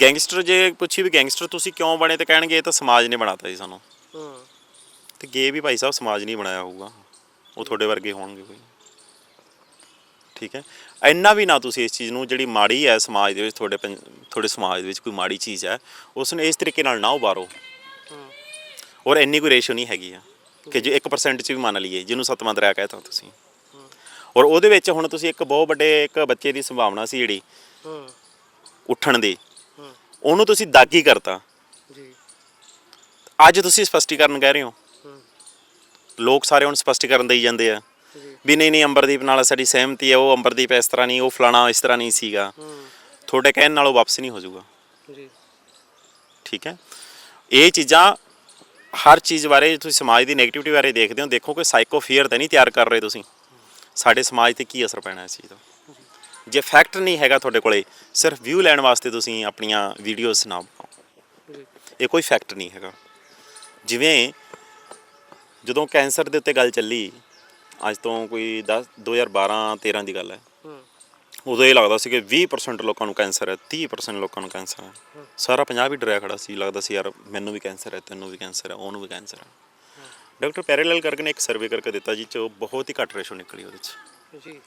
Gangster ਜੇ ਪੁੱਛੀ ਵੀ gangster ਤੁਸੀਂ ਕਿਉਂ ਬਣੇ ਤੇ ਕਹਿਣਗੇ ਇਹ ਤਾਂ ਸਮਾਜ ਨੇ ਬਣਾਤਾ ਜੀ ਸਾਨੂੰ। ਹੂੰ। ਤੇ ਗੇ ਵੀ ਭਾਈ ਸਾਹਿਬ ਸਮਾਜ ਨਹੀਂ ਬਣਾਇਆ ਹੋਊਗਾ। ਉਹ ਤੁਹਾਡੇ ਵਰਗੇ ਹੋਣਗੇ ਕੋਈ। ਠੀਕ ਹੈ। ਇੰਨਾ ਵੀ ਨਾ ਤੁਸੀਂ ਇਸ ਚੀਜ਼ ਨੂੰ ਜਿਹੜੀ ਮਾੜੀ ਹੈ ਸਮਾਜ ਦੇ ਵਿੱਚ ਤੁਹਾਡੇ ਪੰਜ- ਤੁਹਾਡੇ ਸਮਾਜ ਦੇ ਵਿੱਚ ਕੋਈ ਮਾੜੀ ਚੀਜ਼ ਹੈ ਉਸ ਨੂੰ ਇਸ ਤਰੀਕੇ ਨਾਲ ਨਾ ਉਭਾਰੋ। ਹੂੰ। ਔਰ ਇੰਨੀ ਕੋਈ ਰੇਸ਼ੋ ਨਹੀਂ ਹੈਗੀ ਆ ਕਿ ਜੇ 1% ਚ ਵੀ ਮੰਨ ਲਈਏ ਜਿਹਨੂੰ ਸਤਵਾਂ ਦਰਿਆ ਕਹਿਤਾ ਤੁਸੀਂ। ਔਰ ਉਹਦੇ ਵਿੱਚ ਹੁਣ ਤੁਸੀਂ ਇੱਕ ਬਹੁਤ ਵੱਡੇ ਇੱਕ ਬੱਚੇ ਦੀ ਸੰਭਾਵਨਾ ਸੀ ਜਿਹੜੀ ਹੂੰ। ਉੱਠਣ ਦੀ। ਉਹਨੂੰ ਤੁਸੀਂ ਦਾਗੀ ਕਰਤਾ। ਜੀ। ਅੱਜ ਤੁਸੀਂ ਸਪਸ਼ਟੀਕਰਨ ਕਹਿ ਰਹੇ ਹੋ। ਲੋਕ ਸਾਰੇ ਹੁਣ ਸਪਸ਼ਟੀਕਰਨ ਦੇਈ ਜਾਂਦੇ ਆ। ਵੀ ਨਹੀਂ ਨਹੀਂ ਅੰਬਰਦੀਪ ਨਾਲ ਸਾਡੀ ਸਹਿਮਤੀ ਹੈ ਉਹ ਅੰਬਰਦੀਪ ਇਸ ਤਰ੍ਹਾਂ ਨਹੀਂ ਉਹ ਫਲਾਣਾ ਇਸ ਤਰ੍ਹਾਂ ਨਹੀਂ ਸੀਗਾ। ਤੁਹਾਡੇ ਕਹਿਣ ਨਾਲ ਉਹ ਵਾਪਸ ਨਹੀਂ ਹੋ ਜਾਊਗਾ। ਜੀ। ਠੀਕ ਹੈ। ਇਹ ਚੀਜ਼ਾਂ ਹਰ ਚੀਜ਼ ਬਾਰੇ ਜੇ ਤੁਸੀਂ ਸਮਾਜ ਦੀ 네ਗੇਟਿਵਿਟੀ ਬਾਰੇ ਦੇਖਦੇ ਹੋ ਦੇਖੋ ਕਿ ਸਾਈਕੋ ਫੀਅਰ ਤਾਂ ਨਹੀਂ ਤਿਆਰ ਕਰ ਰਹੇ ਤੁਸੀਂ। ਸਾਡੇ ਸਮਾਜ ਤੇ ਕੀ ਅਸਰ ਪੈਣਾ ਇਸ ਚੀਜ਼ ਦਾ? ਜੇ ਫੈਕਟ ਨਹੀਂ ਹੈਗਾ ਤੁਹਾਡੇ ਕੋਲੇ ਸਿਰਫ ਵਿਊ ਲੈਣ ਵਾਸਤੇ ਤੁਸੀਂ ਆਪਣੀਆਂ ਵੀਡੀਓਜ਼ ਨਾ ਬਣਾਓ। ਇਹ ਕੋਈ ਫੈਕਟ ਨਹੀਂ ਹੈਗਾ। ਜਿਵੇਂ ਜਦੋਂ ਕੈਂਸਰ ਦੇ ਉੱਤੇ ਗੱਲ ਚੱਲੀ ਅੱਜ ਤੋਂ ਕੋਈ 10 2012 13 ਦੀ ਗੱਲ ਹੈ। ਉਦੋਂ ਇਹ ਲੱਗਦਾ ਸੀ ਕਿ 20% ਲੋਕਾਂ ਨੂੰ ਕੈਂਸਰ ਹੈ 30% ਲੋਕਾਂ ਨੂੰ ਕੈਂਸਰ ਹੈ। ਸਾਰਾ ਪੰਜਾਬ ਹੀ ਡਰਿਆ ਖੜਾ ਸੀ ਲੱਗਦਾ ਸੀ ਯਾਰ ਮੈਨੂੰ ਵੀ ਕੈਂਸਰ ਹੈ ਤੈਨੂੰ ਵੀ ਕੈਂਸਰ ਹੈ ਉਹਨੂੰ ਵੀ ਕੈਂਸਰ ਹੈ। ਡਾਕਟਰ ਪੈਰਲਲ ਕਰਕੇ ਨੇ ਇੱਕ ਸਰਵੇ ਕਰਕੇ ਦਿੱਤਾ ਜੀ ਚ ਬਹੁਤ ਹੀ ਘੱਟ ਰੇਸ਼ੋ ਨਿਕਲੀ ਉਹਦੇ ਚ। ਜੀ।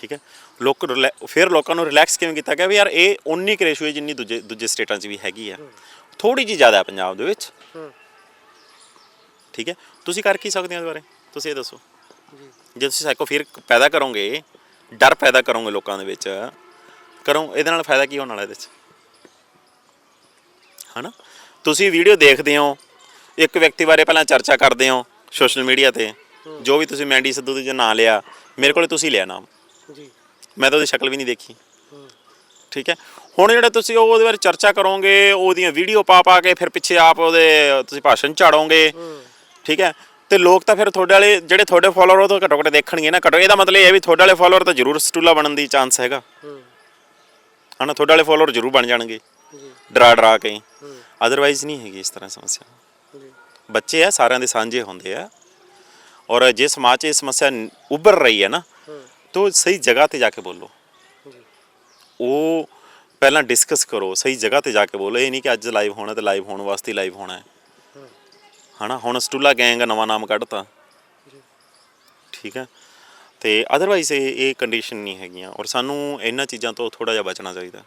ਠੀਕ ਹੈ? ਲੋਕ ਰਿਲੈ- ਫਿਰ ਲੋਕਾਂ ਨੂੰ ਰਿਲੈਕਸ ਕਿਵੇਂ ਕੀਤਾ ਗਿਆ ਵੀ ਯਾਰ ਇਹ ਉਨੀ ਕੁ ਰੇਸ਼ੋ ਹੈ ਜਿੰਨੀ ਦੂਜੇ ਦੂਜੇ ਸਟੇਟਾਂ 'ਚ ਵੀ ਹੈਗੀ ਆ। ਥੋੜੀ ਜੀ ਜ਼ਿਆਦਾ ਹੈ ਪੰਜਾਬ ਦੇ ਵਿੱਚ। ਠੀਕ ਹੈ? ਤੁਸੀਂ ਕਰ ਕੀ ਸਕਦੇ ਹੋ ਇਹਦੇ ਬਾਰੇ? ਤੁਸੀਂ ਇਹ ਦੱਸੋ। ਜੇ ਤੁਸੀਂ ਸਾਈਕੋ ਫਿਰ ਪੈਦਾ ਕਰੋਗੇ, ਡਰ ਪੈਦਾ ਕਰੋਗੇ ਲੋਕਾਂ ਦੇ ਵਿੱਚ, ਕਰੋ, ਇਹਦੇ ਨਾਲ ਫਾਇਦਾ ਕੀ ਹੋਣ ਵਾਲਾ ਇਹਦੇ 'ਚ? ਹਨਾ? ਤੁਸੀਂ ਵੀਡੀਓ ਦੇਖਦੇ ਹੋ, ਇੱਕ ਵਿਅਕਤੀ ਬਾਰੇ ਪਹਿਲਾਂ ਚਰਚਾ ਕਰਦੇ ਹੋ ਸੋਸ਼ਲ ਮੀਡੀਆ ਤੇ, ਜੋ ਵੀ ਤੁਸੀਂ ਮੈਂਡੀ ਸਿੱਧੂ ਦੇ ਨਾਂ ਲਿਆ, ਮੇਰੇ ਕੋਲੇ ਤੁਸੀਂ ਲਿਆ ਨਾਮ। ਜੀ। ਮੈਂ ਤਾਂ ਉਹਦੀ ਸ਼ਕਲ ਵੀ ਨਹੀਂ ਦੇਖੀ। ਹੂੰ ਠੀਕ ਹੈ। ਹੁਣ ਜਿਹੜੇ ਤੁਸੀਂ ਉਹ ਉਹਦੇ ਬਾਰੇ ਚਰਚਾ ਕਰੋਗੇ ਉਹਦੀਆਂ ਵੀਡੀਓ ਪਾ ਪਾ ਕੇ ਫਿਰ ਪਿੱਛੇ ਆਪ ਉਹਦੇ ਤੁਸੀਂ ਭਾਸ਼ਣ ਝਾੜੋਗੇ। ਠੀਕ ਹੈ। ਤੇ ਲੋਕ ਤਾਂ ਫਿਰ ਤੁਹਾਡੇ ਵਾਲੇ ਜਿਹੜੇ ਤੁਹਾਡੇ ਫਾਲੋਅਰ ਉਹ ਤਾਂ ਘੱਟੋ ਘੱਟ ਦੇਖਣਗੇ ਨਾ। ਘੱਟੋ ਇਹਦਾ ਮਤਲਬ ਇਹ ਹੈ ਵੀ ਤੁਹਾਡੇ ਵਾਲੇ ਫਾਲੋਅਰ ਤਾਂ ਜ਼ਰੂਰ ਸਟੂਲਾ ਬਣਨ ਦੀ ਚਾਂਸ ਹੈਗਾ। ਹੂੰ ਹਨਾ ਤੁਹਾਡੇ ਵਾਲੇ ਫਾਲੋਅਰ ਜ਼ਰੂਰ ਬਣ ਜਾਣਗੇ। ਜੀ। ਡਰਾ ਡਰਾ ਕੇ। ਹੂੰ। ਅਦਰਵਾਈਜ਼ ਨਹੀਂ ਹੈਗੀ ਇਸ ਤਰ੍ਹਾਂ ਸਮੱਸਿਆ। ਜੀ। ਬੱਚੇ ਆ ਸਾਰਿਆਂ ਦੇ ਸਾਂਝੇ ਹੁੰਦੇ ਆ। ਔਰ ਜੇ ਸਮਾਜ 'ਚ ਇਹ ਸਮੱਸਿਆ ਉੱਭਰ ਰਹੀ ਹੈ ਨਾ ਤਾਂ ਸਹੀ ਜਗ੍ਹਾ ਤੇ ਜਾ ਕੇ ਬੋਲੋ। ਉਹ ਪਹਿਲਾਂ ਡਿਸਕਸ ਕਰੋ, ਸਹੀ ਜਗ੍ਹਾ ਤੇ ਜਾ ਕੇ ਬੋਲੋ। ਇਹ ਨਹੀਂ ਕਿ ਅੱਜ ਲਾਈਵ ਹੋਣਾ ਤੇ ਲਾਈਵ ਹੋਣ ਵਾਸਤੇ ਲਾਈਵ ਹੋਣਾ ਹੈ। ਹੂੰ ਹਨਾ? ਹੁਣ ਸਟੂਲਾ ਗੈਂਗ ਨਵਾਂ ਨਾਮ ਕੱਢਤਾ। ਜੀ ਠੀਕ ਹੈ? ਤੇ ਅਦਰਵਾਈਜ਼ ਇਹ ਇਹ ਕੰਡੀਸ਼ਨ ਨਹੀਂ ਹੈਗੀਆਂ। ਔਰ ਸਾਨੂੰ ਇਹਨਾਂ ਚੀਜ਼ਾਂ ਤੋਂ ਥੋੜਾ ਜਿਹਾ ਬਚਣਾ ਚਾਹੀਦਾ।